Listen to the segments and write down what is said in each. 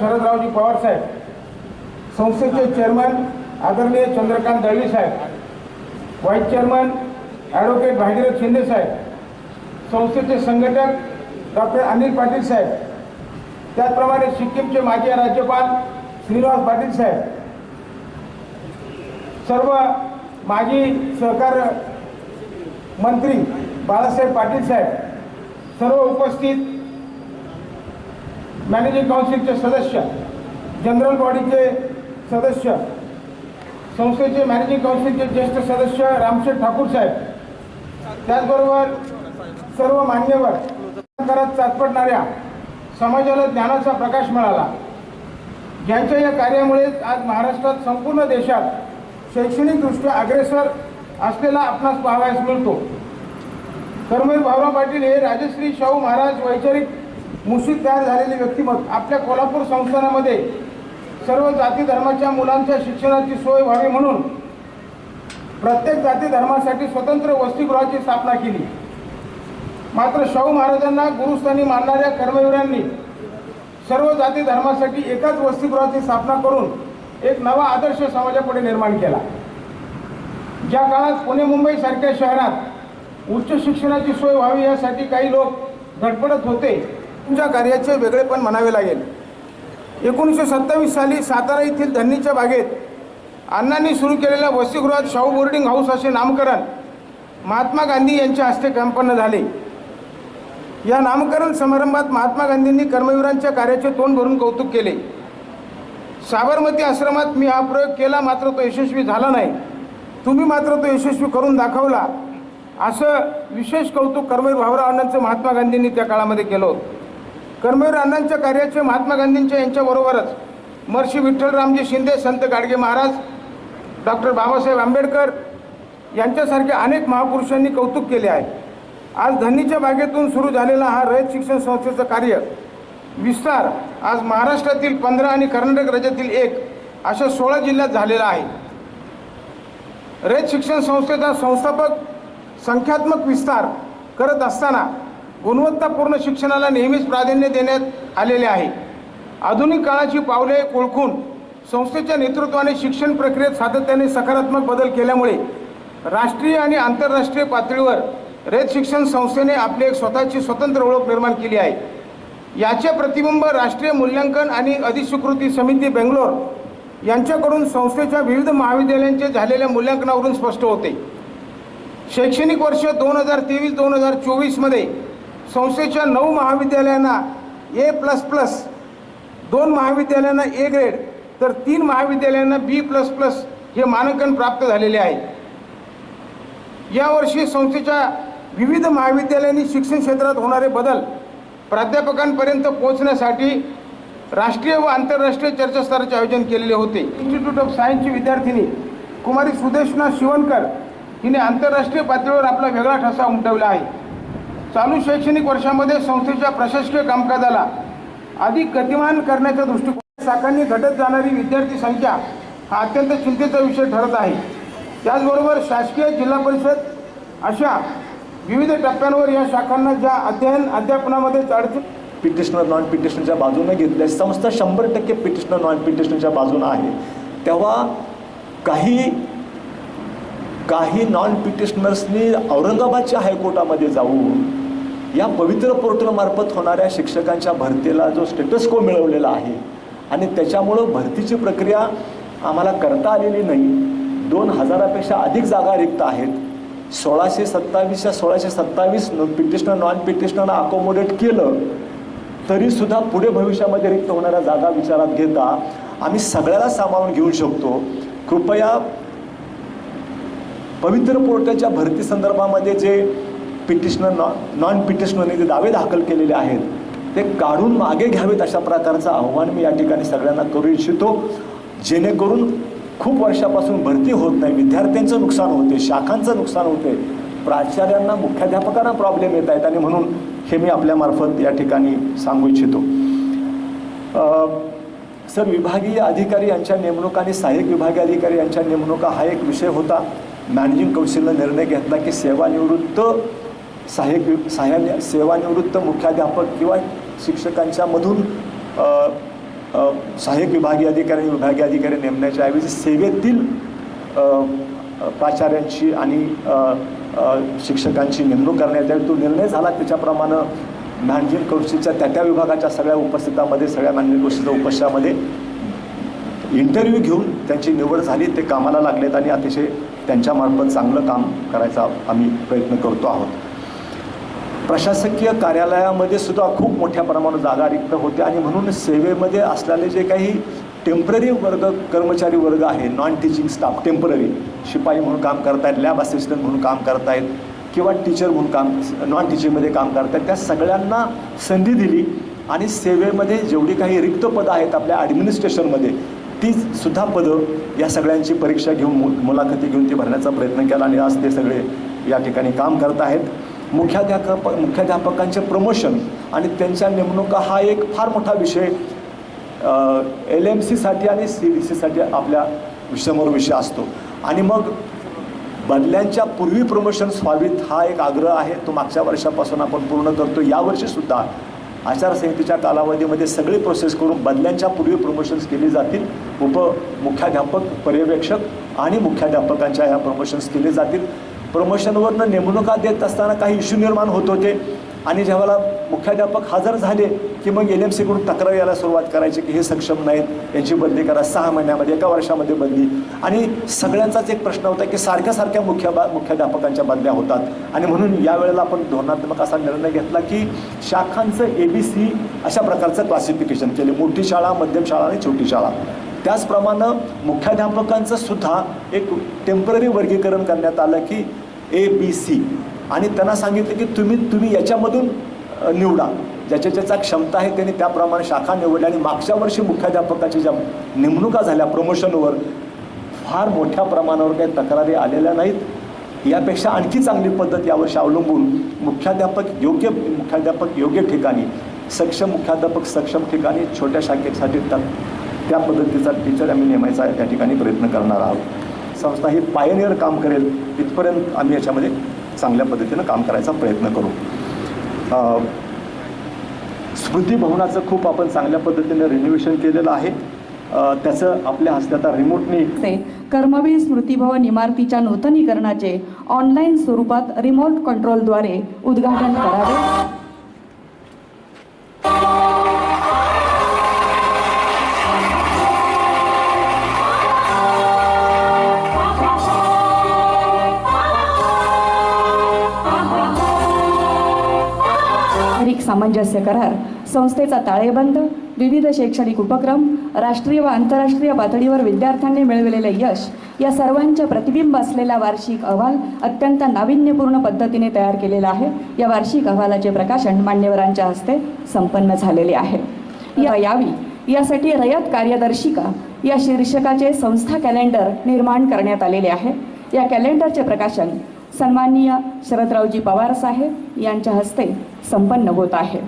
शरदरावजी पवार साहेब संस्थेचे चेअरमन आदरणीय चंद्रकांत दळवी साहेब vice chairman advocate Bhagirath Shinde साहेब संस्थेचे संघटक डॉक्टर अनिल पाटील साहेब त्याचप्रमाणे सिक्कीमचे माजी राज्यपाल श्रीनिवास पाटील साहेब सर्व माजी सहकार मंत्री बाळासाहेब पाटील साहेब सर्व उपस्थित मॅनेजिंग काउन्सिलचे सदस्य जनरल बॉडीचे सदस्य संस्थेचे मॅनेजिंग काउन्सिलचे ज्येष्ठ सदस्य रामशेठ ठाकूर साहेब. त्याचबरोबर सर्व मान्यवर करत चाचपडणाऱ्या समाजाला ज्ञानाचा प्रकाश मिळाला. ज्यांच्या या कार्यामुळे आज महाराष्ट्रात संपूर्ण देशात शैक्षणिकदृष्ट्या अग्रेसर असलेला आपणास पाहावयास मिळतो. कर्मवीर भाऊराव पाटील हे राजश्री शाहू महाराज वैचारिक मुशीत तयार झालेले व्यक्तिमत्व. आपल्या कोल्हापूर संस्थानामध्ये सर्व जाती धर्माच्या मुलांच्या शिक्षणाची सोय व्हावी म्हणून प्रत्येक जाती धर्मासाठी स्वतंत्र वसतिगृहाची स्थापना केली. मात्र शाहू महाराजांना गुरुस्थानी मानणाऱ्या कर्मवीरांनी सर्व जाती धर्मासाठी एकाच वसतिगृहाची स्थापना करून एक नवा आदर्श समाजापुढे निर्माण केला. ज्या काळात पुणे मुंबईसारख्या शहरात उच्च शिक्षणाची सोय व्हावी यासाठी काही लोक धडपडत होते. तुमच्या कार्याचे वेगळेपण म्हणावे लागेल. एकोणीसशे सत्तावीस साली सातारा येथील धन्नीच्या बागेत अण्णांनी सुरू केलेल्या वसतिगृहात शाहू बोर्डिंग हाऊस असे नामकरण महात्मा गांधी यांच्या हस्ते संपन्न झाले. या नामकरण समारंभात महात्मा गांधींनी कर्मवीरांच्या कार्याचे तोंड भरून कौतुक केले. साबरमती आश्रमात मी हा प्रयोग केला मात्र तो यशस्वी झाला नाही. तुम्ही मात्र तो यशस्वी करून दाखवला असं विशेष कौतुक कर्मवीर भाऊराव अण्णांचं महात्मा गांधींनी त्या काळामध्ये केलं होतं. कर्मवीर अण्णांच्या कार्याचे महात्मा गांधींच्या यांच्याबरोबरच महर्षी विठ्ठलरामजी शिंदे संत गाडगे महाराज डॉक्टर बाबासाहेब आंबेडकर यांच्यासारख्या अनेक महापुरुषांनी कौतुक केले आहे. आज धनीच्या बागेतून सुरू झालेला हा रयत शिक्षण संस्थेचं कार्य विस्तार आज महाराष्ट्रातील पंधरा आणि कर्नाटक राज्यातील एक अशा सोळा जिल्ह्यात झालेला आहे. रयत शिक्षण संस्थेचा संस्थापक संख्यात्मक विस्तार करत असताना गुणवत्तापूर्ण शिक्षणाला नेहमीच प्राधान्य देण्यात आलेले आहे. आधुनिक काळाची पावले ओळखून संस्थेच्या नेतृत्वाने शिक्षण प्रक्रियेत सातत्याने सकारात्मक बदल केल्यामुळे राष्ट्रीय आणि आंतरराष्ट्रीय पातळीवर रेत शिक्षण संस्थेने आपली एक स्वतःची स्वतंत्र ओळख निर्माण केली आहे. याचे प्रतिबिंब राष्ट्रीय मूल्यांकन आणि अधिस्वीकृती समिती बेंगलोर यांच्याकडून संस्थेच्या विविध महाविद्यालयांचे झालेल्या मूल्यांकनावरून स्पष्ट होते. शैक्षणिक वर्ष दोन हजार तेवीस दोन हजार चोवीसमध्ये संस्थेच्या नऊ महाविद्यालयांना ए प्लस प्लस दोन महाविद्यालयांना ए ग्रेड तर तीन महाविद्यालयांना बी प्लस प्लस हे मानांकन प्राप्त झालेले आहे. यावर्षी संस्थेच्या विविध महाविद्यालयांनी शिक्षण क्षेत्रात होणारे बदल प्राध्यापकांपर्यंत पोहोचण्यासाठी राष्ट्रीय व आंतरराष्ट्रीय चर्चास्तराचे आयोजन केलेले होते. इन्स्टिट्यूट ऑफ सायन्सची विद्यार्थिनी कुमारी सुदेशना शिवणकर हिने आंतरराष्ट्रीय पातळीवर आपला वेगळा ठसा उमटवला आहे. चालू शैक्षणिक वर्षामध्ये संस्थेच्या प्रशासकीय कामकाजाला अधिक गतिमान करण्याच्या दृष्टिकोन शाखांनी घटत जाणारी विद्यार्थी संख्या हा अत्यंत चिंतेचा विषय ठरत आहे. त्याचबरोबर शासकीय जिल्हा परिषद अशा विविध टप्प्यांवर या शाखांना ज्या अध्ययन अध्यापनामध्ये अडचण पिटिशनर नॉन पिटिशनरच्या बाजूने घेतल्या संस्था शंभर टक्के पिटिशनर नॉन पिटिशनरच्या बाजूने आहे. तेव्हा काही काही नॉन पिटिशनर्सनी औरंगाबादच्या हायकोर्टामध्ये जाऊन या पवित्र पोर्टलमार्फत होणाऱ्या शिक्षकांच्या भरतीला जो स्टेटस को मिळवलेला आहे आणि त्याच्यामुळं भरतीची प्रक्रिया आम्हाला करता आलेली नाही. दोन हजारापेक्षा अधिक जागा रिक्त आहेत. सोळाशे सत्तावीसच्या सोळाशे सत्तावीस पिटिशनर नॉन पिटिशनरना अकोमोडेट केलं तरीसुद्धा पुढे भविष्यामध्ये रिक्त होणाऱ्या जागा विचारात घेता आम्ही सगळ्याला सामावून घेऊ शकतो. कृपया पवित्र पोर्टलच्या भरती संदर्भामध्ये जे पिटिशनर नॉ नॉन पिटिशनरने जे दावे दाखल केलेले आहेत ते काढून मागे घ्यावेत अशा प्रकारचं आव्हान मी या ठिकाणी सगळ्यांना करू इच्छितो. जेणेकरून खूप वर्षापासून भरती होत नाही विद्यार्थ्यांचं नुकसान होते शाखांचं नुकसान होते प्राचार्यांना मुख्याध्यापकांना प्रॉब्लेम येत आहेत आणि म्हणून हे मी आपल्यामार्फत या ठिकाणी सांगू इच्छितो. सर विभागीय अधिकारी यांच्या नेमणुका आणि सहाय्यक विभागीय अधिकारी यांच्या नेमणुका हा एक विषय होता. मॅनेजिंग कौन्सिलनं निर्णय घेतला की सेवानिवृत्त सहाय्यक वि सेवानिवृत्त मुख्याध्यापक किंवा शिक्षकांच्या मधून सहाय्यक विभागीय अधिकारी आणि विभागीय अधिकारी नेमण्याच्या ऐवजी सेवेतील प्राचार्यांची आणि शिक्षकांची नेमणूक करण्यात यावी तो निर्णय झाला त्याच्याप्रमाणे मॅनेजिंग गोष्टीच्या त्या त्या विभागाच्या सगळ्या उपस्थितामध्ये सगळ्या मॅनेजिंग गोष्टीच्या उपस्थितामध्ये इंटरव्ह्यू घेऊन त्यांची निवड झाली. ते कामाला लागलेत आणि अतिशय त्यांच्यामार्फत चांगलं काम करायचा आम्ही प्रयत्न करतो आहोत. प्रशासकीय कार्यालयामध्ये सुद्धा खूप मोठ्या प्रमाणात जागा रिक्त होत्या आणि म्हणून सेवेमध्ये असलेले जे काही टेंपररी वर्ग कर्मचारी वर्ग आहे नॉन टीचिंग स्टाफ टेंपररी शिपाई म्हणून काम करतायत लॅब असिस्टंट म्हणून काम करतायत किंवा टीचर म्हणून काम नॉन टीचिंगमध्ये काम करतायत त्या सगळ्यांना संधी दिली आणि सेवेमध्ये जेवढी काही रिक्त पदं आहेत आपल्या ॲडमिनिस्ट्रेशनमध्ये तीच सुद्धा पदं या सगळ्यांची परीक्षा घेऊन मु मुलाखती घेऊन ती भरण्याचा प्रयत्न केला आणि आज ते सगळे या ठिकाणी काम करत आहेत. मुख्याध्यापक मुख्याध्यापकांचे प्रमोशन आणि त्यांच्या नेमणुका हा एक फार मोठा विषय एल एम सीसाठी आणि सी बी सीसाठी आपल्यासमोर विषय असतो. आणि मग बदल्यांच्या पूर्वी प्रमोशन्स व्हावीत हा एक आग्रह आहे. तो मागच्या वर्षापासून आपण पूर्ण करतो. यावर्षीसुद्धा आचारसंहितेच्या कालावधीमध्ये सगळी प्रोसेस करून बदल्यांच्या पूर्वी प्रमोशन्स केली जातील. उप मुख्याध्यापक पर्यवेक्षक आणि मुख्याध्यापकांच्या ह्या प्रमोशन्स केले जातील. प्रमोशनवरनं नेमणुका देत असताना काही इश्यू निर्माण होत होते. आणि जेव्हा मुख्याध्यापक हजर झाले की मग एल एम सीकडून तक्रार यायला सुरुवात करायची की हे सक्षम नाहीत यांची बदली करा सहा महिन्यामध्ये एका वर्षामध्ये बदली आणि सगळ्यांचाच एक प्रश्न होता की सारख्या सारख्या मुख्य बा मुख्याध्यापकांच्या बदल्या होतात. आणि म्हणून यावेळेला आपण धोरणात्मक असा निर्णय घेतला की शाखांचं ए बी सी अशा प्रकारचं क्लासिफिकेशन केले. मोठी शाळा मध्यम शाळा आणि छोटी शाळा. त्याचप्रमाणे मुख्याध्यापकांचं सुद्धा एक टेंपररी वर्गीकरण करण्यात आलं की ए बी सी आणि त्यांना सांगितलं की तुम्ही तुम्ही याच्यामधून निवडा. ज्याच्या ज्याचा क्षमता आहे त्यांनी त्याप्रमाणे शाखा निवडल्या आणि मागच्या वर्षी मुख्याध्यापकाच्या ज्या नेमणुका झाल्या प्रमोशनवर फार मोठ्या प्रमाणावर काही तक्रारी आलेल्या नाहीत. यापेक्षा आणखी चांगली पद्धत यावर्षी अवलंबून मुख्याध्यापक योग्य मुख्याध्यापक योग्य ठिकाणी सक्षम मुख्याध्यापक सक्षम ठिकाणी छोट्या शाखेसाठी त्या पद्धतीचा टीचर आम्ही नेमायचा त्या ठिकाणी प्रयत्न करणार आहोत. संस्था ही पायनियर काम करेल. इथपर्यंत आम्ही याच्यामध्ये चांगल्या पद्धतीनं काम करायचा प्रयत्न करू. स्मृती भवनाचं खूप आपण चांगल्या पद्धतीनं रिनोव्हेशन केलेलं आहे. त्याचं आपल्या हस्ते आता रिमोटनी कर्मवीर स्मृती भवन इमारतीच्या नूतनीकरणाचे ऑनलाईन स्वरूपात रिमोट कंट्रोलद्वारे उद्घाटन करावे. सामंजस्य करार. संस्थेचा ताळेबंद विविध शैक्षणिक उपक्रम राष्ट्रीय व आंतरराष्ट्रीय पातळीवर विद्यार्थ्यांनी मिळविलेले यश या सर्वांचे प्रतिबिंब असलेला वार्षिक अहवाल अत्यंत नाविन्यपूर्ण पद्धतीने तयार केलेला आहे. या वार्षिक अहवालाचे प्रकाशन मान्यवरांच्या हस्ते संपन्न झालेले आहे. या यावी यासाठी रयत कार्यदर्शिका या शीर्षकाचे संस्था कॅलेंडर निर्माण करण्यात आलेले आहे. या कॅलेंडरचे प्रकाशन सन्माननीय शरदरावजी पवार साहेब यांच्या हस्ते संपन्न होत आहे.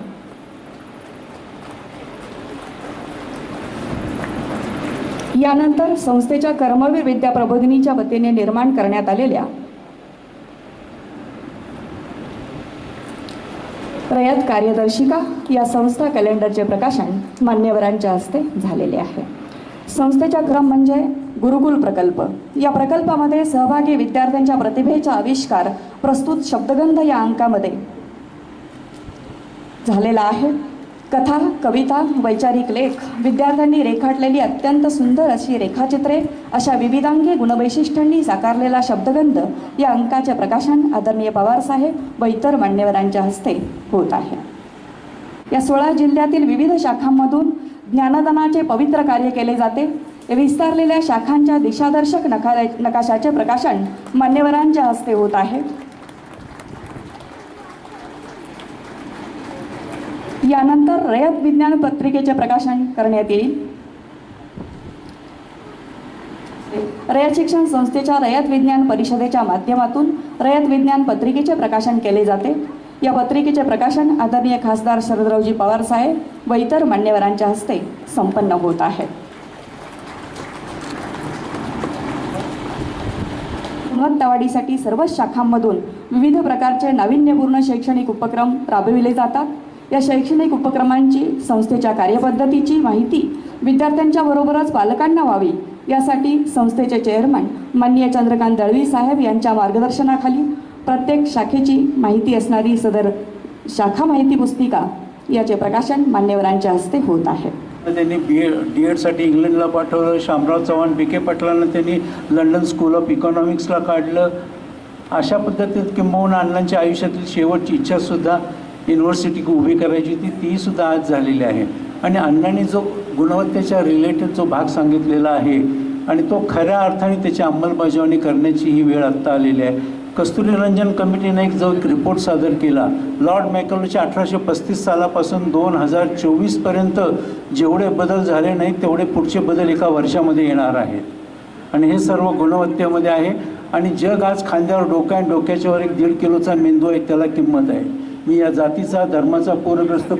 यानंतर संस्थेच्या कर्मवीर विद्या प्रबोधिनीच्या वतीने निर्माण करण्यात आलेल्या रयत कार्यदर्शिका या संस्था कॅलेंडरचे प्रकाशन मान्यवरांच्या हस्ते झालेले आहे. संस्थेचा क्रम म्हणजे गुरुकुल प्रकल्प. या प्रकल्पामध्ये सहभागी विद्यार्थ्यांच्या प्रतिभेचा आविष्कार प्रस्तुत शब्दगंध या अंकामध्ये झालेला आहे. कथा कविता वैचारिक लेख विद्यार्थ्यांनी रेखाटलेली अत्यंत सुंदर अशी रेखाचित्रे अशा विविधांगी गुणवैशिष्ट्यांनी साकारलेला शब्दगंध या अंकाचे प्रकाशन आदरणीय पवारसाहेब व इतर मान्यवरांच्या हस्ते होत आहे. या सोळा जिल्ह्यातील विविध शाखांमधून ज्ञानदानाचे पवित्र कार्य केले जाते. या विस्तारलेल्या शाखांच्या दिशादर्शक नका नकाशाचे प्रकाशन मान्यवरांच्या हस्ते होत आहे. यानंतर रयत विज्ञान पत्रिकेचे प्रकाशन करण्यात येईल. रयत शिक्षण संस्थेच्या रयत विज्ञान परिषदेच्या माध्यमातून रयत विज्ञान पत्रिकेचे प्रकाशन केले जाते. या पत्रिकेचे प्रकाशन आदरणीय खासदार शरदरावजी पवार साहेब व इतर मान्यवरांच्या हस्ते संपन्न होत आहे. गुणवत्तावाढीसाठी सर्वच शाखांमधून विविध प्रकारचे नाविन्यपूर्ण शैक्षणिक उपक्रम राबविले जातात. या शैक्षणिक उपक्रमांची संस्थेच्या कार्यपद्धतीची माहिती विद्यार्थ्यांच्या बरोबरच पालकांना व्हावी. यासाठी संस्थेचे चेअरमन माननीय चंद्रकांत दळवी साहेब यांच्या मार्गदर्शनाखाली प्रत्येक शाखेची माहिती असणारी सदर शाखा माहिती पुस्तिका याचे प्रकाशन मान्यवरांच्या हस्ते होत आहे. त्यांनी बी एड डी एडसाठी इंग्लंडला पाठवलं शामराव चव्हाण बी के पाटलांना त्यांनी लंडन स्कूल ऑफ इकॉनॉमिक्सला काढलं. अशा पद्धतीत किंबहुना अण्णांच्या आयुष्यातील शेवटची इच्छासुद्धा युनिव्हर्सिटी उभी करायची होती तीसुद्धा आज झालेली आहे. आणि अण्णांनी जो गुणवत्तेच्या रिलेटेड जो भाग सांगितलेला आहे आणि तो खऱ्या अर्थाने त्याची अंमलबजावणी करण्याची ही वेळ आत्ता आलेली आहे. कस्तुरी रंजन कमिटीने एक जो एक रिपोर्ट सादर केला लॉर्ड मॅकलोच्या अठराशे पस्तीस सालापासून दोन हजार चोवीसपर्यंत जेवढे बदल झाले नाहीत तेवढे पुढचे बदल एका वर्षामध्ये येणार आहेत आणि हे सर्व गुणवत्तेमध्ये आहे. आणि जग आज खांद्यावर डोक्या आणि डोक्याच्यावर एक दीड किलोचा मेंदू आहे त्याला किंमत आहे. मी या जातीचा धर्माचा पूरग्रस्त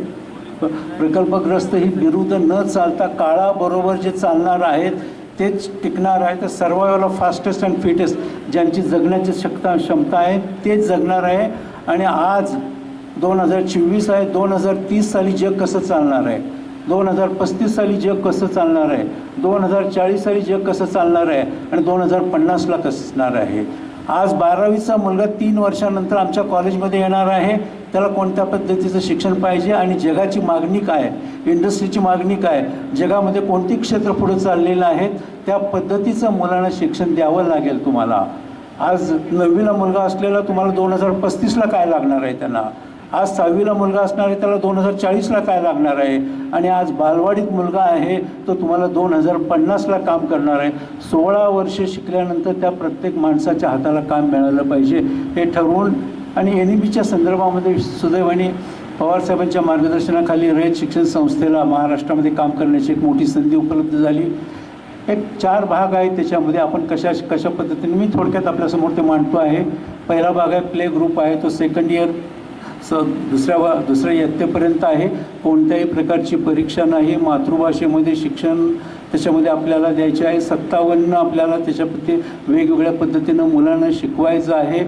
प्रकल्पग्रस्त ही विरुद्ध न चालता काळाबरोबर जे चालणार आहेत तेच टिकणार आहे. तर survival of fastest and fittest ज्यांची जगण्याची शक्ता क्षमता आहे तेच जगणार आहे. आणि आज दोन हजार चोवीस आहे दोन हजार तीस साली जग कसं चालणार आहे? दोन हजार पस्तीस साली जग कसं चालणार आहे? दोन हजार चाळीस साली जग कसं चालणार आहे? आणि दोन हजार पन्नासला कसं असणार आहे? आज बारावीचा मुलगा तीन वर्षानंतर आमच्या कॉलेजमध्ये येणार आहे. त्याला कोणत्या पद्धतीचं शिक्षण पाहिजे आणि जगाची मागणी काय? इंडस्ट्रीची मागणी काय? जगामध्ये कोणती क्षेत्र पुढे चाललेलं आहेत त्या पद्धतीचं मुलांना शिक्षण द्यावं लागेल तुम्हाला. आज नववीला मुलगा असलेला तुम्हाला दोन हजार पस्तीसला काय लागणार आहे त्यांना? आज सहावीला मुलगा असणार आहे त्याला दोन हजार चाळीसला काय लागणार आहे? आणि आज बालवाडीत मुलगा आहे तो तुम्हाला दोन हजार पन्नासला काम करणार आहे. सोळा वर्ष शिकल्यानंतर त्या प्रत्येक माणसाच्या हाताला काम मिळालं पाहिजे हे ठरवून आणि एन ई बीच्या संदर्भामध्ये सुदैवाने पवारसाहेबांच्या मार्गदर्शनाखाली रयत शिक्षण संस्थेला महाराष्ट्रामध्ये काम करण्याची एक मोठी संधी उपलब्ध झाली. एक चार भाग आहेत त्याच्यामध्ये आपण कशा कशा पद्धतीने मी थोडक्यात आपल्यासमोर ते मांडतो आहे. पहिला भाग आहे प्ले ग्रुप आहे तो सेकंड इयर स दुसऱ्या वा दुसऱ्या इयत्तेपर्यंत आहे. कोणत्याही प्रकारची परीक्षा नाही. मातृभाषेमध्ये शिक्षण त्याच्यामध्ये आपल्याला द्यायचे आहे. सत्तावन्न आपल्याला त्याच्याप्रती वेगवेगळ्या पद्धतीनं मुलांना शिकवायचं आहे.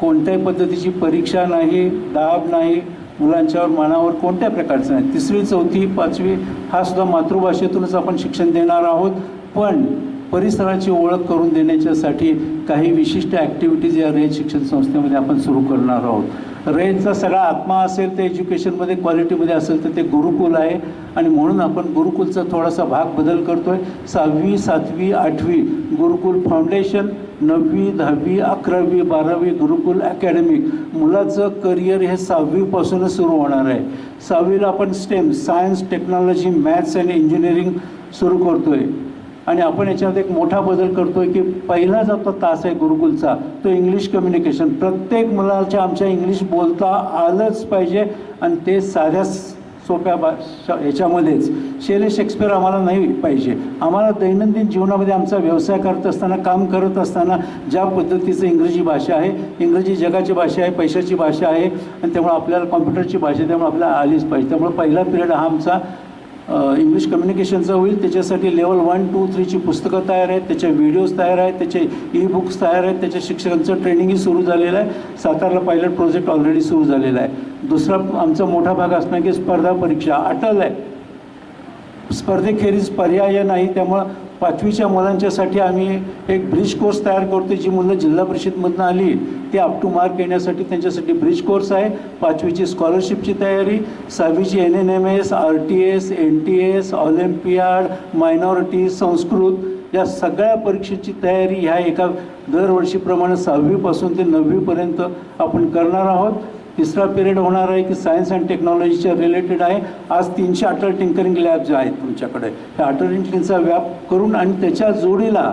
कोणत्याही पद्धतीची परीक्षा नाही दाब नाही मुलांच्यावर मनावर कोणत्या प्रकारचं नाही. तिसरी चौथी पाचवी हा सुद्धा मातृभाषेतूनच आपण शिक्षण देणार आहोत. पण परिसराची ओळख करून देण्याच्यासाठी काही विशिष्ट ॲक्टिव्हिटीज या रेंज शिक्षण संस्थेमध्ये आपण सुरू करणार आहोत. रयतचा सगळा आत्मा असेल ते एज्युकेशनमध्ये क्वालिटीमध्ये असेल तर ते गुरुकुल आहे. आणि म्हणून आपण गुरुकुलचा थोडासा भाग बदल करतो आहे सहावी सातवी आठवी गुरुकुल फाउंडेशन नववी दहावी अकरावी बारावी गुरुकुल अकॅडमिक मुलाचं करिअर हे सहावीपासूनच सुरू होणार आहे. सहावीला आपण स्टेम सायन्स टेक्नॉलॉजी मॅथ्स आणि इंजिनिअरिंग सुरू करतो आहे आणि आपण याच्यामध्ये एक मोठा बदल करतो आहे की पहिला जो तो तास आहे गुरुकुलचा तो इंग्लिश कम्युनिकेशन प्रत्येक मुलाच्या आमच्या इंग्लिश बोलता आलंच पाहिजे आणि ते साध्या सोप्या भाषा याच्यामध्येच. शेले शेक्सपियर आम्हाला नाही पाहिजे. आम्हाला दैनंदिन जीवनामध्ये आमचा व्यवसाय करत असताना काम करत असताना ज्या पद्धतीचं इंग्रजी भाषा आहे इंग्रजी जगाची भाषा आहे पैशाची भाषा आहे आणि त्यामुळे आपल्याला कॉम्प्युटरची भाषा त्यामुळे आपल्याला आलीच पाहिजे. त्यामुळे पहिला पिरियड हा आमचा इंग्लिश कम्युनिकेशनचं होईल. त्याच्यासाठी लेवल वन टू थ्रीची पुस्तकं तयार आहेत. त्याचे व्हिडिओज तयार आहेत. त्याचे ई बुक्स तयार आहेत. त्याच्या शिक्षकांचं ट्रेनिंगही सुरू झालेलं आहे. सातारला पायलट प्रोजेक्ट ऑलरेडी सुरू झालेला आहे. दुसरा आमचा मोठा भाग असणार की स्पर्धा परीक्षा. अटल आहे. स्पर्धेखेरीज पर्याय नाही. त्यामुळं पाचवीच्या मुलांच्यासाठी आम्ही एक ब्रिज कोर्स तयार करतो जी मुलं जिल्हा परिषदमधनं आली ते अप टू मार्क येण्यासाठी त्यांच्यासाठी ब्रिज कोर्स आहे. पाचवीची स्कॉलरशिपची तयारी सहावीची N N M S R T S N T S olympiad minority Sanskrit या सगळ्या परीक्षेची तयारी ह्या एका दरवर्षीप्रमाणे सहावीपासून ते नववीपर्यंत आपण करणार आहोत. तिसरा पिरियड होणार आहे की सायन्स अँड टेक्नॉलॉजीच्या रिलेटेड आहे. आज तीनशे अटल टिंकरिंग लॅब जे आहेत तुमच्याकडे त्या अटल टिंकरिंगचा व्याप करून आणि त्याच्या जोडीला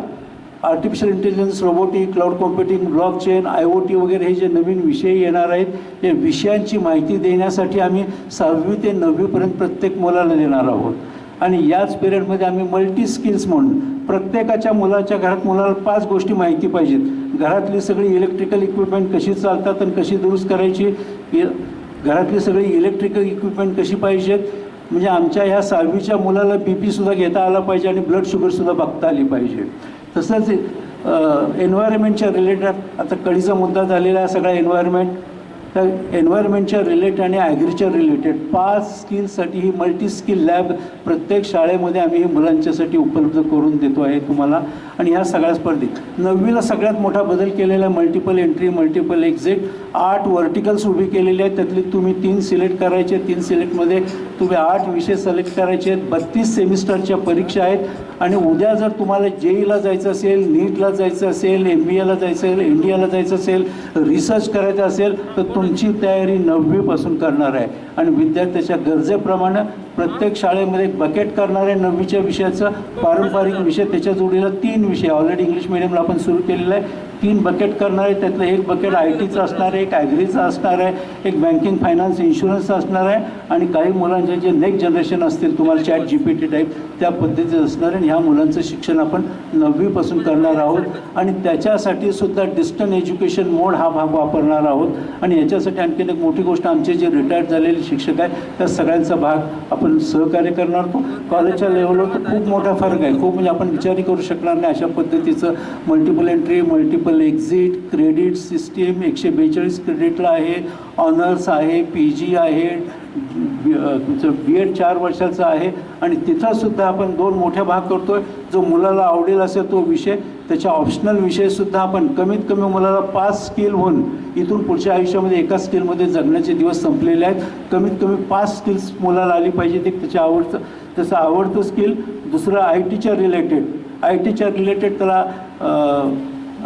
artificial intelligence robotic cloud computing blockchain I O T वगैरे हे जे नवीन विषय येणार आहेत या विषयांची माहिती देण्यासाठी आम्ही सहावी ते नववीपर्यंत प्रत्येक मुलाला देणार आहोत. आणि याच पिरियडमध्ये आम्ही मल्टी स्किल्स म्हणून प्रत्येकाच्या मुलाच्या घरात मुलाला पाच गोष्टी माहिती पाहिजेत. घरातली सगळी इलेक्ट्रिकल इक्विपमेंट कशी चालतात आणि कशी दुरुस्त करायची? घरातली सगळी इलेक्ट्रिकल इक्विपमेंट कशी पाहिजेत? म्हणजे आमच्या ह्या सहावीच्या मुलाला बी पीसुद्धा घेता आला पाहिजे आणि ब्लड शुगरसुद्धा बघता आली पाहिजे. तसंच एन्व्हायरमेंटच्या रिलेटेड आता कळीचा मुद्दा झालेला आहे सगळा एन्व्हायरमेंट तर एन्व्हायरमेंटच्या रिलेटेड आणि ॲग्रीच्या रिलेटेड पाच स्किलसाठी ही मल्टी स्किल लॅब प्रत्येक शाळेमध्ये आम्ही ही मुलांच्यासाठी उपलब्ध करून देतो आहे तुम्हाला. आणि ह्या सगळ्या स्पर्धेत. नववीला सगळ्यात मोठा बदल केलेला आहे मल्टिपल एंट्री मल्टिपल एक्झिट आठ वर्टिकल्स उभी केलेली आहेत. त्यातली तुम्ही तीन सिलेक्ट करायचे. तीन सिलेक्टमध्ये तुम्ही आठ विषय सिलेक्ट करायचे आहेत. बत्तीस सेमिस्टरच्या परीक्षा आहेत. आणि उद्या जर तुम्हाला जेईला जायचं असेल नीटला जायचं असेल एम बी एला जायचं असेल इंडियाला जायचं असेल रिसर्च करायचं असेल तर पुढची तयारी नववीपासून करणार आहे. आणि विद्यार्थ्याच्या गरजेप्रमाणे प्रत्येक शाळेमध्ये एक बकेट करणार आहे नववीच्या विषयाचं. पारंपरिक विषय त्याच्या जोडीला तीन विषय. ऑलरेडी इंग्लिश मिडियमला आपण सुरू केलेला आहे. तीन बकेट करणार आहे त्यातलं एक बकेट आय टीचं असणार आहे एक ॲग्रीचं असणार आहे एक बँकिंग फायनान्स इन्शुरन्सचं असणार आहे आणि काही मुलांचे जे नेक्स्ट जनरेशन असतील तुम्हाला chat G P T type त्या पद्धतीचं असणार आहे आणि ह्या मुलांचं शिक्षण आपण नववीपासून करणार आहोत. आणि त्याच्यासाठी सुद्धा डिस्टन्स एज्युकेशन मोड हा भाग वापरणार आहोत. आणि याच्यासाठी आणखीन एक मोठी गोष्ट आमचे जे रिटायर्ड झालेले शिक्षक आहेत त्या सगळ्यांचा भाग आपण सहकार्य करणार आहोत. कॉलेजच्या लेवलवर खूप मोठा फरक आहे. खूप म्हणजे आपण विचारही करू शकणार नाही अशा पद्धतीचं multiple entry triple exit credit system एकशे बेचाळीस क्रेडिटला आहे ऑनर्स आहे पी जी आहे तुमचं बी एड चार वर्षाचं आहे. आणि तिथंसुद्धा आपण दोन मोठ्या भाग करतो आहे जो मुलाला आवडेल असेल तो विषय त्याच्या ऑप्शनल विषयसुद्धा आपण कमीत कमी मुलाला पाच स्किल होऊन इथून पुढच्या आयुष्यामध्ये एका स्किलमध्ये जगण्याचे दिवस संपलेले आहेत. कमीत कमी पाच स्किल्स मुलाला आली पाहिजे ते त्याच्या आवडतं त्याचं आवडतं स्किल दुसरं आय टीच्या रिलेटेड आय टीच्या रिलेटेड त्याला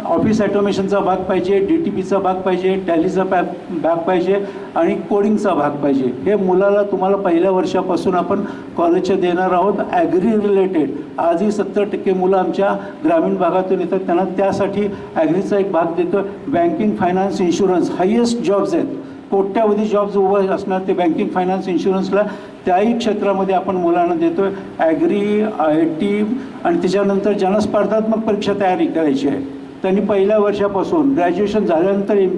ऑफिस ॲटोमेशनचा भाग पाहिजे डी टी पीचा भाग पाहिजे टॅलीचा पॅ भाग पाहिजे आणि कोडिंगचा भाग पाहिजे. हे मुलाला तुम्हाला पहिल्या वर्षापासून आपण कॉलेजच्या देणार आहोत. ॲग्री रिलेटेड आजही सत्तर टक्के मुलं आमच्या ग्रामीण भागातून येतात. त्यांना त्यासाठी ॲग्रीचा एक भाग देतो banking finance insurance highest jobs आहेत. कोट्यावधी जॉब्स उभं असणार ते बँकिंग फायनान्स इन्शुरन्सला त्याही क्षेत्रामध्ये आपण मुलांना देतो आहे ॲग्री आय टी आणि त्याच्यानंतर ज्यांना स्पर्धात्मक परीक्षा तयारी करायची आहे. त्यांनी पहिल्या वर्षापासून ग्रॅज्युएशन झाल्यानंतर M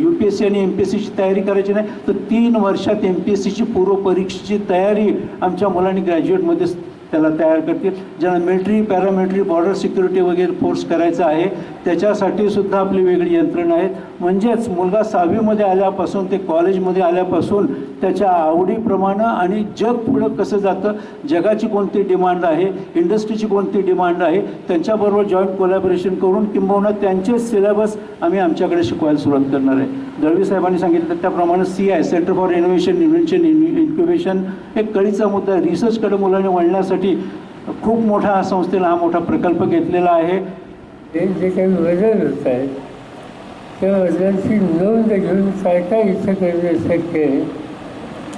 U P S C आणि एम पी एस सीची तयारी करायची नाही तर तीन वर्षात एम पी एस सीची पूर्व परीक्षेची तयारी आमच्या मुलांनी ग्रॅज्युएटमध्ये त्याला तयार करतील ज्यांना मिलिटरी पॅरामिलिटरी बॉर्डर सिक्युरिटी वगैरे फोर्स करायचा आहे त्याच्यासाठी सुद्धा आपली वेगळी यंत्रणा आहेत. म्हणजेच मुलगा सहावीमध्ये आल्यापासून ते कॉलेजमध्ये आल्यापासून त्याच्या आवडीप्रमाणे आणि जग पुढं कसं जातं जगाची कोणती डिमांड आहे इंडस्ट्रीची कोणती डिमांड आहे त्यांच्याबरोबर जॉईंट कोलॅबरेशन करून किंबहुना त्यांचे सिलेबस आम्ही आमच्याकडे शिकवायला सुरुवात करणार आहे. दळवी साहेबांनी सांगितलं त्याप्रमाणे C I centre for innovation invention incubation एक कळीचा मुद्दा आहे. रिसर्चकडे मुलांनी वळण्यासाठी खूप मोठा संस्थेला हा मोठा प्रकल्प घेतलेला आहे. जे काही वेगळं आहेत त्या बदलांची नोंद घेऊन काय काय इथं करणं शक्य आहे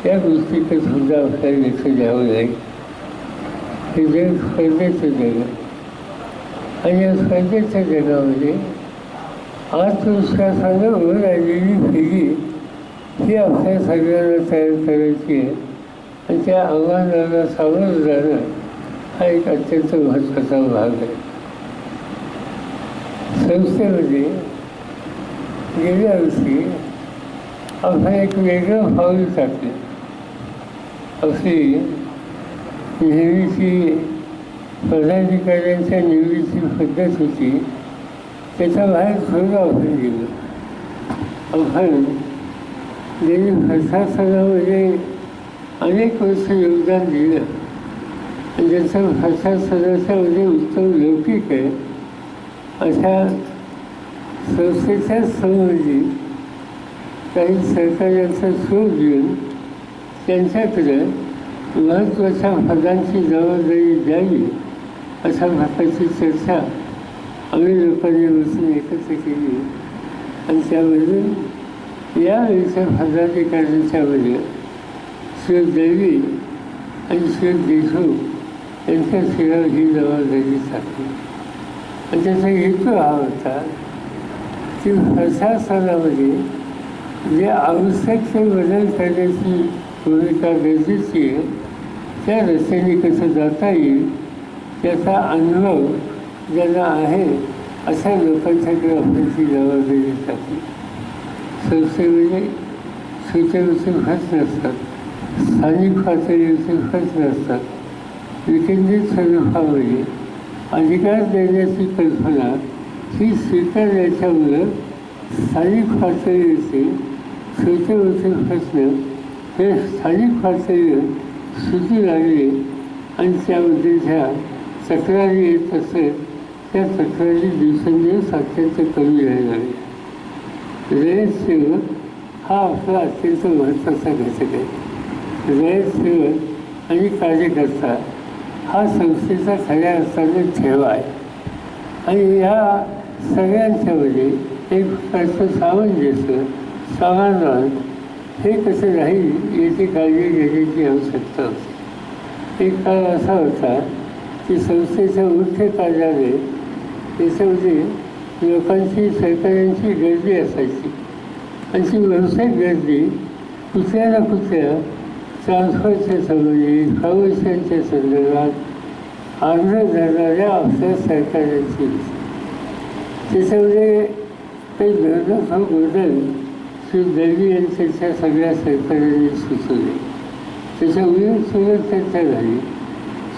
त्या गोष्टीचं सुद्धा आपल्याला लक्ष द्यावं लागेल हे जग स्पर्धेचं जग आणि या स्पर्धेच्या जगामध्ये आत्मविश्वासानं वर राहिलेली पिढी ही आपल्या सगळ्यांना तयार करायची आहे. आणि त्या आव्हानाला सामोरं जाणं हा एक अत्यंत महत्त्वाचा भाग आहे. संस्थेमध्ये गेल्या वर्षी असं एक वेगळं पाऊल टाकलं अशी नेहमीची पदाधिकाऱ्यांच्या निवडीची पद्धत होती. त्याच्या बाहेर थोडं आपण गेलो. आपण गेली प्रशासनामध्ये अनेक वर्ष योगदान दिलं. ज्याचं ज्याचं म्हणजे उत्तम लौकिक आहे. अशा संस्थेच्या संबंधी काही सरकारांचा शोध घेऊन त्यांच्याकडे महत्त्वाच्या भागांची जबाबदारी द्यावी अशा भागाची चर्चा आम्ही लोकांनी बसून एकत्र केली. आणि त्यामधून यावेळीच्या पदाधिकाऱ्यांच्यामध्ये श्री देवी आणि श्री देशमुख यांच्या शिरावर ही जबाबदारी टाकली आणि त्याचा हेतू हा होता की प्रशासनामध्ये जे आवश्यक ते बदल करण्याची भूमिका गरजेची आहे त्या रस्त्याने कसं जाता येईल त्याचा अनुभव ज्यांना आहे अशा लोकांच्याकडे आपल्याची जबाबदारी जबाबदारी टाकली संस्थेमध्ये सूचनेचे खर्च नसतात स्थानिक पातळीवरचे खर्च नसतात विकेंद्रित स्वरूपामध्ये अधिकार देण्याची कल्पना ही स्वीकारल्याच्यामुळं स्थानिक पातळीवरचे छोटे उचल प्रश्न हे स्थानिक पातळीवर सुटू लागले आणि त्याबद्दलच्या तक्रारी येत असेल त्या तक्रारी दिवसेंदिवस अत्यंत कमी व्हायला लागल्या. रयतसेवक हा आपला अत्यंत महत्त्वाचा घटक आहे. रयतसेवक आणि कार्यकर्ता हा संस्थेचा खऱ्या अर्थाने ठेवा आहे. आणि या सगळ्यांच्यामध्ये एक प्रकारचं सामंजस्य समाधान हे कसं राहील याची काळजी घेण्याची आवश्यकता होती एक काळ असा होता की संस्थेच्या मुख्य कार्यालय त्याच्यामध्ये लोकांची सहकार्यांची गर्दी असायची. आणि ती व्यावसायिक गर्दी कुठल्या ना कुठल्या ट्रान्सफरच्या संबंधी प्रवाशांच्या संदर्भात आग्रह धरणाऱ्या आपल्या सहकार्यांची त्याच्यामध्ये काही धोरणात्मक बदल श्री देवी यांच्या सगळ्या सरकारांनी सुचवले. त्याच्यामुळे सुरत चर्चा झाली.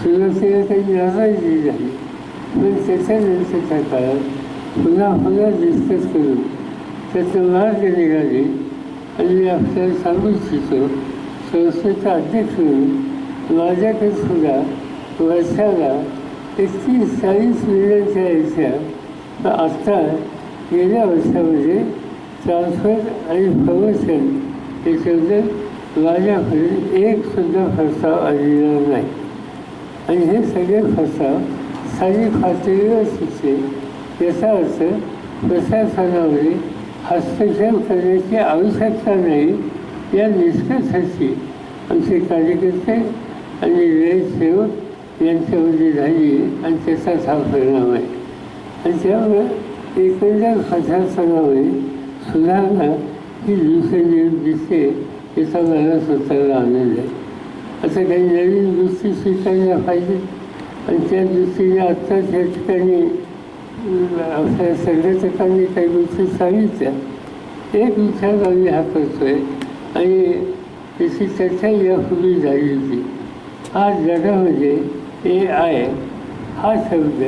सुरतेला काही नाराजी झाली. पण त्याच्यानंतरच्या काळात पुन्हा पुन्हा डिस्कस करून त्याचं मार्ग निघाले आणि मी आपल्याला सांगू इच्छितो संस्थेचा अध्यक्ष म्हणून माझ्याकडे सुद्धा वर्षाला एकतीस चाळीस मिलियनच्या यायच्या आत्ता गेल्या वर्षामध्ये ट्रान्सफर आणि प्रमोशन याच्याबद्दल माझ्याकडे एकसुद्धा प्रस्ताव आलेला नाही. आणि हे सगळे प्रस्ताव स्थानिक पातळीवर सुचले याचा अर्थ प्रशासनामध्ये हस्तक्षेप करण्याची आवश्यकता नाही या निष्कर्षाची आमचे कार्यकर्ते आणि सेवक यांच्यामध्ये झाली आणि त्याचाच हा परिणाम आहे. आणि त्यामुळे एकंदर प्रशासनामध्ये सुधारणा ही दिवसेंदिवस दिसते याचा मला स्वतःला आनंद आहे. असं काही नवीन दृष्टी स्वीकारल्या पाहिजे. आणि त्या दृष्टीने आत्ताच या ठिकाणी आपल्या संघटकांनी काही गोष्टी सांगितल्या एक विचार आम्ही हा करतो आहे आणि त्याची चर्चा यापूर्वी झाली होती. आज जगामध्ये ए आय हा शब्द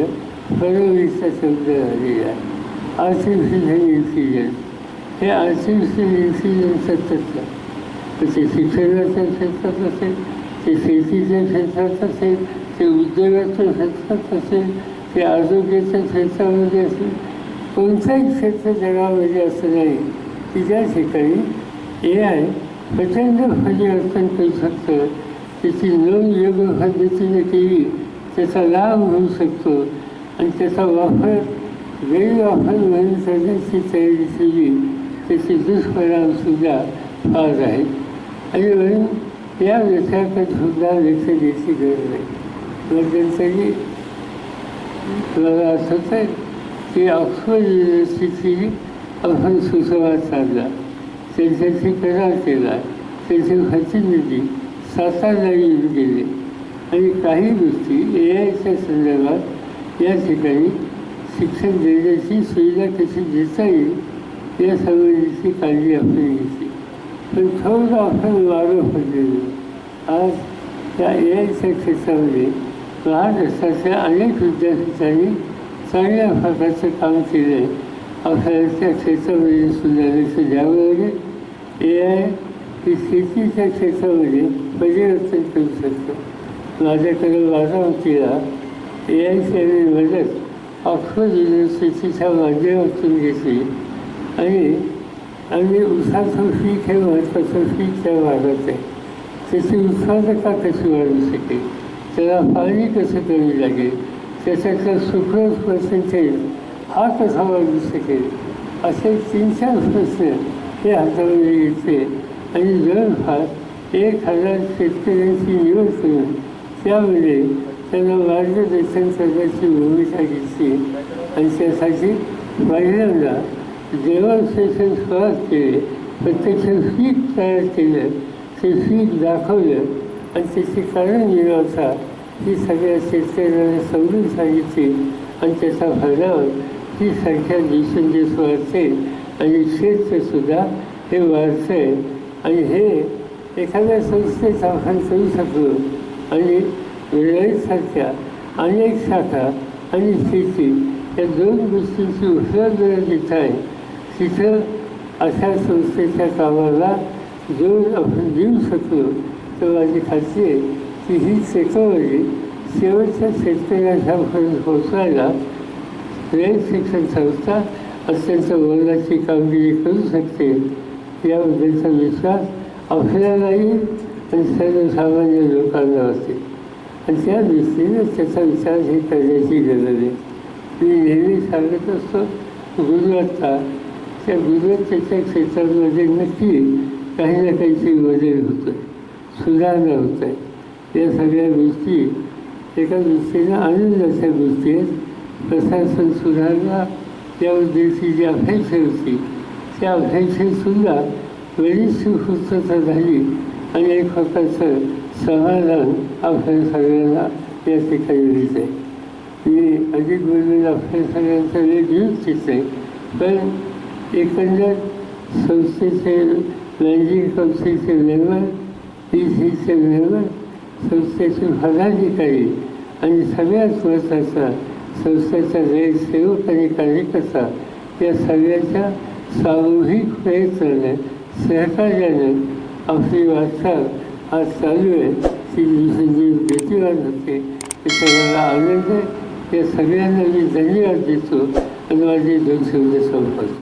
फडणवीसचा शब्द झालेला आहे. आर्टिफिशियल इंटेलिजन्स हे आर्टिफिशियल इंटेलिजन्सचं तत्व ते शिक्षणाच्या क्षेत्रात असेल ते शेतीच्या क्षेत्रात असेल ते उद्योगाच्या क्षेत्रात असेल ते आरोग्याच्या क्षेत्रामध्ये असेल कोणतंही क्षेत्र जगामध्ये असं नाही की ज्या ठिकाणी ए आय प्रचंड परिवर्तन करू शकतं त्याची नोंद योग्य पद्धतीने केली त्याचा लाभ होऊ शकतो आणि त्याचा वापर गैरवापर म्हणून करण्याची तयारी केली त्याचे दुष्परिणामसुद्धा फार आहेत आणि म्हणून या विषयाकडे सुद्धा लक्ष द्यायची गरज आहे मध्यंतरी मला असं आहे की ऑक्सफर्ड युनिव्हर्सिटी आपण सुसंवाद साधला त्यांच्याशी करार केला त्यांचे प्रतिनिधी सातारला येऊन गेले आणि काही गोष्टी ए आयच्या संदर्भात या ठिकाणी शिक्षण देण्याची सुविधा कशी घेता येईल या संबंधीची काळजी आपण घेतली पण थोडं आपण वारं पडलेलो आज त्या ए आयच्या क्षेत्रामध्ये महाराष्ट्राच्या अनेक विद्यापीठांनी चांगल्या प्रकारचं काम केलं आहे. आपल्याला त्या क्षेत्रामध्ये सुद्धा लक्ष द्यावं लागेल. ए आय ही शेतीच्या क्षेत्रामध्ये परिवर्तन करू शकतो. माझ्याकडे बारामतीला आयची आम्ही मदत ऑक्सफर्ड युनिव्हर्सिटीच्या माध्यमातून घेतली आणि आम्ही उसाचं पीक हे महत्त्वाचं पीक त्या भागात आहे त्याची उत्पादकता कशी वाढू शकेल त्याला पाणी कसं कमी लागेल त्याच्यातलं सुक्रोज पर्सेंटेज हा कसा वाढू शकेल असे तीन चार प्रश्न हे हातामध्ये घेतले आणि जवळपास एक हजार शेतकऱ्यांची निवड करून त्यामध्ये त्यांना मार्गदर्शन करण्याची भूमिका घेतली. आणि त्यासाठी पहिल्यांदा डेमॉन्स्ट्रेशन सुरुवात केले. प्रत्यक्ष पीक तयार केलं. ते पीक दाखवलं. आणि त्याची कारण मिळवता ही सगळ्या शेतकऱ्यांना समजून सांगितली. आणि त्याचा परिणाम ही संख्या दिवसेंदिवस वाढते. आणि क्षेत्रसुद्धा हे वाढतं आहे आणि हे एखाद्या संस्थेत आपण करू शकलो. आणि वेळेसारख्या अनेक शाखा आणि शेती या दोन गोष्टींची उपलब्धता जिथं आहे. तिथं अशा संस्थेच्या कामाला जोर आपण देऊ शकलो तर माझी खात्री आहे की ही टेक्नॉलॉजी शेवटच्या शेतकऱ्यांच्यापर्यंत पोहोचायला रयत शिक्षण संस्था अत्यंत मोलाची कामगिरी करू शकते. याबद्दलचा विश्वास आपल्यालाही आणि सर्वसामान्य लोकांना असेल आणि त्या दृष्टीने त्याचा विचार हे करण्याची गरज आहे. मी नेहमी सांगत असतो गुणवत्ता त्या गुणवत्तेच्या क्षेत्रामध्ये नक्की काही ना काहीतरी बदल होतं आहे सुधारणा होत आहे या सगळ्या गोष्टी एका दृष्टीनं आनंदाच्या गोष्टी आहेत. प्रशासन सुधारणा याबद्दलची जी अपेक्षा होती त्या अपेक्षेसुद्धा बरीचशी पूर्तता झाली. आणि एक प्रकारचं समाधान आपल्या सगळ्यांना या ठिकाणी दिसते मी अधिक बोललेलं आपल्या सगळ्यांचा वेळ शिकते. पण एकंदर संस्थेचे मॅनेजिंग संस्थेचे मेंबर पी सीचे मेंबर संस्थेचे पदाधिकारी आणि सगळ्यात महत्त्वाचा संस्थेचा गैरसेवक आणि कार्यकर्ता या सगळ्याच्या सामूहिक प्रयत्नाने सहकार्याने आपली वाटचाल आज चालू आहे. ती दिवसेंदिवस गतिवान होते ते सगळ्यांना आनंद आहे या सगळ्यांना मी धन्यवाद देतो. आणि माझे दोन शब्द संपत.